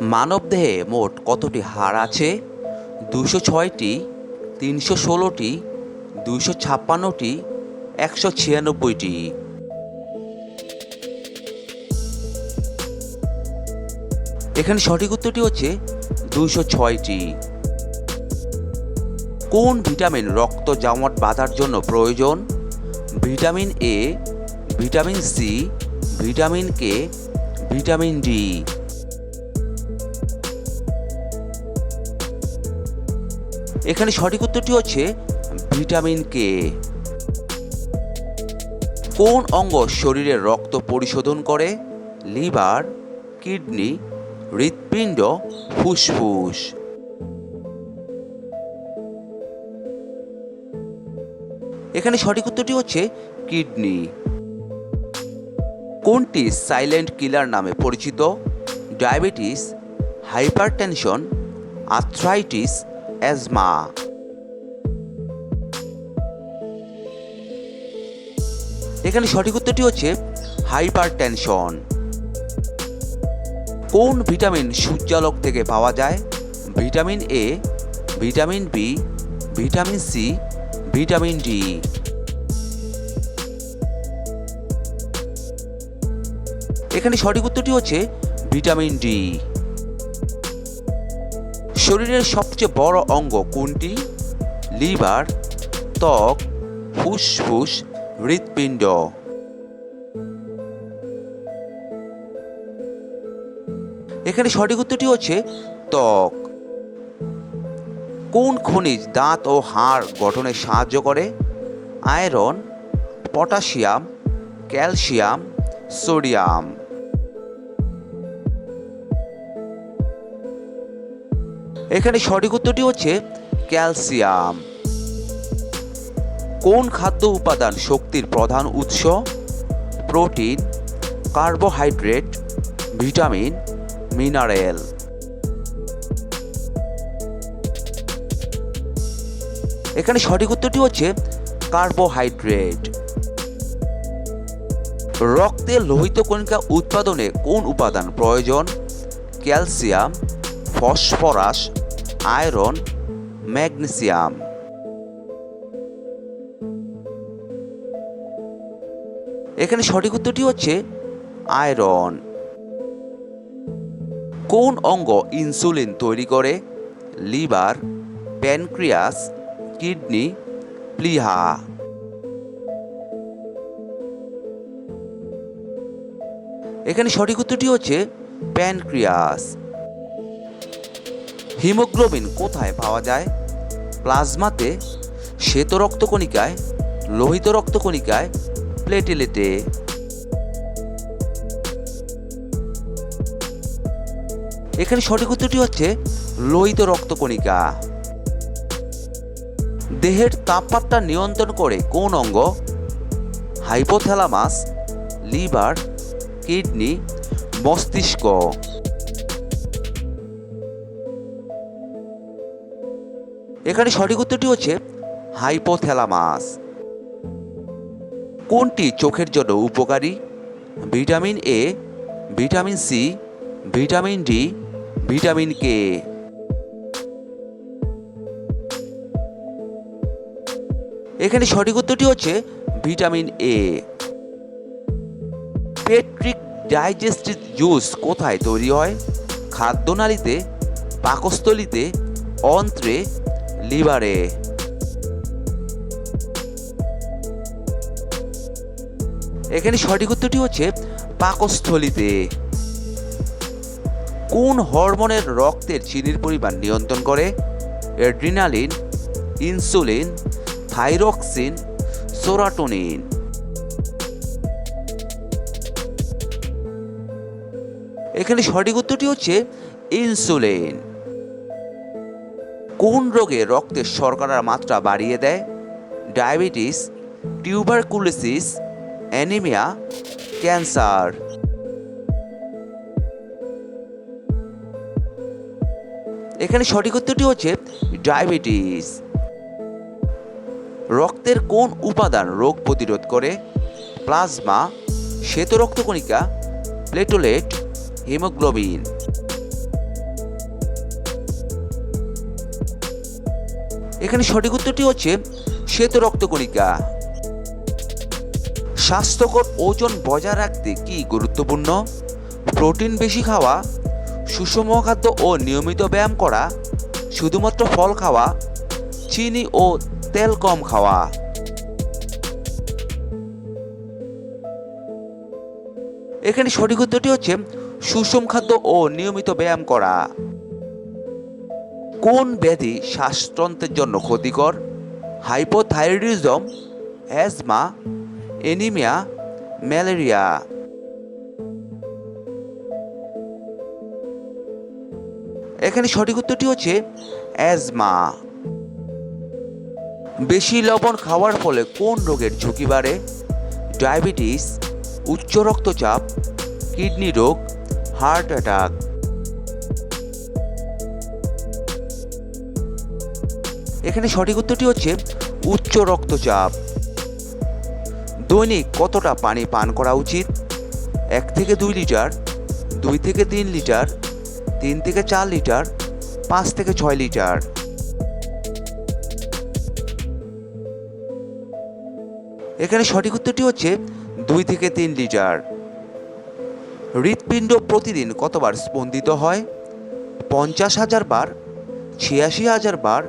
মানবদেহে মোট কতটি হাড় আছে? দুশো ছয়টি, তিনশো ষোলোটি দুশো ছাপ্পান্নটি, একশো ছিয়ানব্বইটি। এখানে সঠিক উত্তরটি হচ্ছে দুশো ছয়টি। কোন ভিটামিন রক্ত জমাট বাঁধার জন্য প্রয়োজন? Vitamin A, vitamin C, vitamin K, vitamin D. এখানে সঠিক উত্তরটি হচ্ছে ভিটামিন কে কোন অঙ্গ শরীরের রক্ত পরিশোধন করে? লিভার, কিডনি, হৃৎপিণ্ড, ফুসফুস। এখানে সঠিক উত্তরটি হচ্ছে কিডনি। কোনটি সাইলেন্ট কিলার নামে পরিচিত? ডায়াবেটিস, হাইপারটেনশন, আর্থ্রাইটিস অ্যাজমা এখানে সঠিক উত্তরটি হচ্ছে হাইপার টেনশন কোন ভিটামিন সূর্যালোক থেকে পাওয়া যায়? Vitamin A vitamin B vitamin C vitamin D এখানে সঠিক উত্তরটি হচ্ছে ভিটামিন ডি শরীরের সবচেয়ে বড় অঙ্গ কোনটি? লিভার, ত্বক, ফুসফুস, হৃৎপিণ্ড। এখানে সঠিক উত্তরটি হচ্ছে ত্বক। কোন খনিজ দাঁত ও হাড় গঠনে সাহায্য করে? Iron, potassium, calcium, sodium. এখানে সঠিক উত্তরটি হচ্ছে ক্যালসিয়াম। কোন খাদ্য উপাদান শক্তির প্রধান উৎস? Protein, carbohydrate, vitamin, mineral. এখানে সঠিক উত্তরটি হচ্ছে কার্বোহাইড্রেট। রক্তে লোহিত কণিকা উৎপাদনে কোন উপাদান প্রয়োজন? Calcium, phosphorus iron, magnesium. এখানে সঠিক উত্তরটি হচ্ছে আয়রন। কোন অঙ্গ ইনসুলিন তৈরি করে? লিভার, প্যানক্রিয়াস, কিডনি, প্লিহা। এখানে সঠিক উত্তরটি হচ্ছে প্যানক্রিয়াস। হিমোগ্লোবিন কোথায় পাওয়া যায়? প্লাজমাতে শ্বেত রক্তকণিকায়, লোহিত রক্তকণিকায়, প্লেটেলেটে। এখানে সঠিক উত্তরটি হচ্ছে লোহিত রক্তকণিকা। দেহের তাপমাত্রা নিয়ন্ত্রণ করে কোন অঙ্গ? হাইপোথ্যালামাস, লিভার, কিডনি, মস্তিষ্ক। এখানে সঠিক উত্তরটি হচ্ছে হাইপোথ্যালামাস। কোনটি চোখের জন্য উপকারী? Vitamin A vitamin C vitamin D vitamin K এখানে সঠিক উত্তরটি হচ্ছে ভিটামিন এ পেট্রিক ডাইজেস্টিভ জুস কোথায় তৈরি হয়? খাদ্যনালীতে, পাকস্থলীতে, অন্ত্রে লিভারে এখানে সঠিক উত্তরটি হচ্ছে পাকস্থলীতে। কোন হরমোনের রক্তের চিনির পরিমাণ নিয়ন্ত্রণ করে? Adrenaline, insulin, thyroxine, serotonin. এখানে সঠিক উত্তরটি হচ্ছে ইনসুলিন। কোন রোগে রক্তের শর্করার মাত্রা বাড়িয়ে দেয়? Diabetes, tuberculosis, anaemia, cancer. এখানে সঠিক উত্তরটি হচ্ছে ডায়াবেটিস। রক্তের কোন উপাদান রোগ প্রতিরোধ করে? প্লাজমা শ্বেত রক্তকণিকা প্লেটোলেট, হিমোগ্লোবিন। এখানে সঠিক উত্তরটি হচ্ছে শ্বেত রক্তকণিকা। স্বাস্থ্যকর ওজন বজায় রাখতে কি গুরুত্বপূর্ণ? প্রোটিন বেশি খাওয়া, সুষম খাদ্য ও নিয়মিত ব্যায়াম করা, শুধুমাত্র ফল খাওয়া, চিনি ও তেল কম খাওয়া। এখানে সঠিক উত্তরটি হচ্ছে সুষম খাদ্য ও নিয়মিত ব্যায়াম করা। কোন ব্যাধি শ্বাসতন্ত্রের জন্য ক্ষতিকর? Hypothyroidism, asthma, anaemia, malaria. এখানে সঠিক উত্তরটি হচ্ছে অ্যাজমা। বেশি লবণ খাওয়ার ফলে কোন রোগের ঝুঁকি বাড়ে? ডায়াবেটিস, উচ্চ রক্তচাপ, কিডনি রোগ, হার্ট অ্যাটাক। এখানে সঠিক উত্তরটি হচ্ছে উচ্চ রক্তচাপ। দৈনিক কতটা পানি পান করা উচিত? এক থেকে দুই লিটার, দুই থেকে তিন লিটার, তিন থেকে চার লিটার, পাঁচ থেকে ছয় লিটার। এখানে সঠিক উত্তরটি হচ্ছে দুই থেকে তিন লিটার। হৃৎপিণ্ড প্রতিদিন কতবার স্পন্দিত হয়? পঞ্চাশ হাজার বার, ছিয়াশি হাজার বার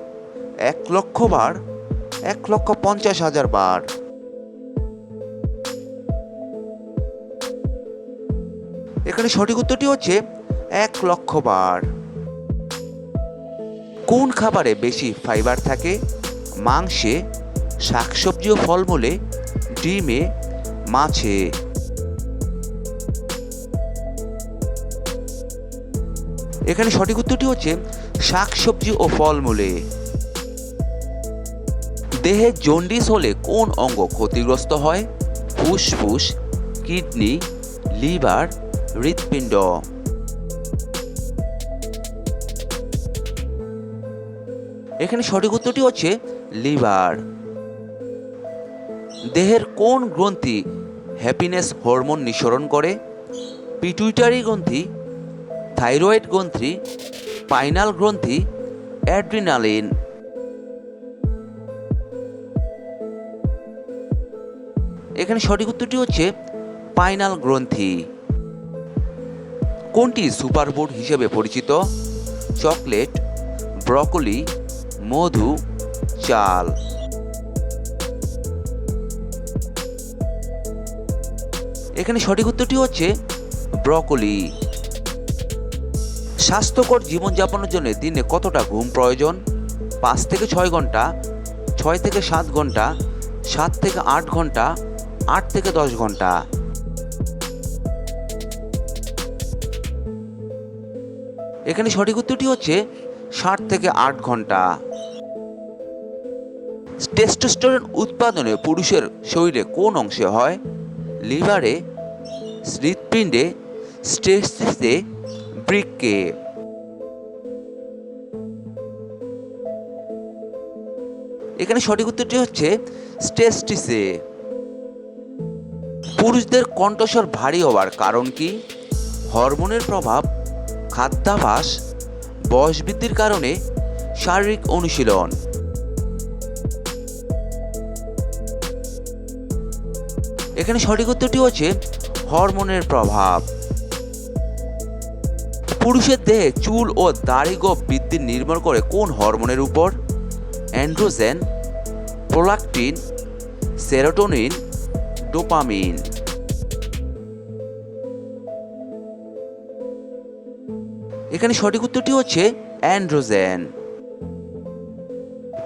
এক লক্ষ বার, এক লক্ষ পঞ্চাশ হাজার বার। এখানে সঠিক উত্তরটি হচ্ছে এক লক্ষ বার। কোন খাবারে বেশি ফাইবার থাকে? মাংসে, শাকসবজি ও ফলমূলে, ডিমে, মাছে। এখানে সঠিক উত্তরটি হচ্ছে শাকসবজি ও ফলমূলে। দেহে জন্ডিস হলে কোন অঙ্গ ক্ষতিগ্রস্ত হয়? ফুসফুস, কিডনি, লিভার, হৃৎপিণ্ড। এখানে সঠিক উত্তরটি হচ্ছে লিভার। দেহের কোন গ্রন্থি হ্যাপিনেস হরমোন নিঃসরণ করে? পিটুইটারি গ্রন্থি, থাইরয়েড গ্রন্থি পাইনাল গ্রন্থি, অ্যাড্রিনালিন। এখানে সঠিক উত্তরটি হচ্ছে পাইনাল গ্রন্থি। কোনটি সুপারফুড হিসেবে পরিচিত? চকলেট, ব্রকলি, মধু, চাল। এখানে সঠিক উত্তরটি হচ্ছে ব্রকলি। স্বাস্থ্যকর জীবনযাপনের জন্য দিনে কতটা ঘুম প্রয়োজন? পাঁচ থেকে ছয় ঘণ্টা, ছয় থেকে সাত ঘণ্টা, সাত থেকে আট ঘণ্টা আট থেকে দশ ঘণ্টা। এখানে সঠিক উত্তরটি হচ্ছে ষাট থেকে আট ঘণ্টা। টেস্টোস্টেরন উৎপাদনে পুরুষের শরীরে কোন অংশে হয়? লিভারে, হৃৎপিণ্ডে, স্টেসিসে বৃক্কে এখানে সঠিক উত্তরটি হচ্ছে স্টেস্টিসে। পুরুষদের কণ্ঠস্বর ভারী হওয়ার কারণ কি? হরমোনের প্রভাব, খাদ্যাভাস বয়স বৃদ্ধির কারণে শারীরিক অনুশীলন। এখানে সঠিক উত্তরটি হচ্ছে হরমোনের প্রভাব। পুরুষের দেহে চুল ও দাড়ি গোপ বৃদ্ধি নির্ভর করে কোন হরমোনের উপর? Androgen, prolactin, serotonin, dopamine. এখানে সঠিক উত্তরটি হচ্ছে অ্যান্ড্রোজেন।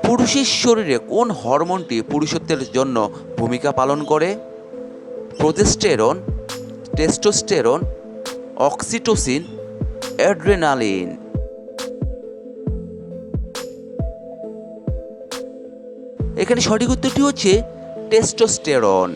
পুরুষের শরীরে কোন হরমোনটি পুরুষত্বের জন্য ভূমিকা পালন করে? Progesterone, testosterone, oxytocin, adrenaline. এখানে সঠিক উত্তরটি হচ্ছে টেস্টোস্টেরন।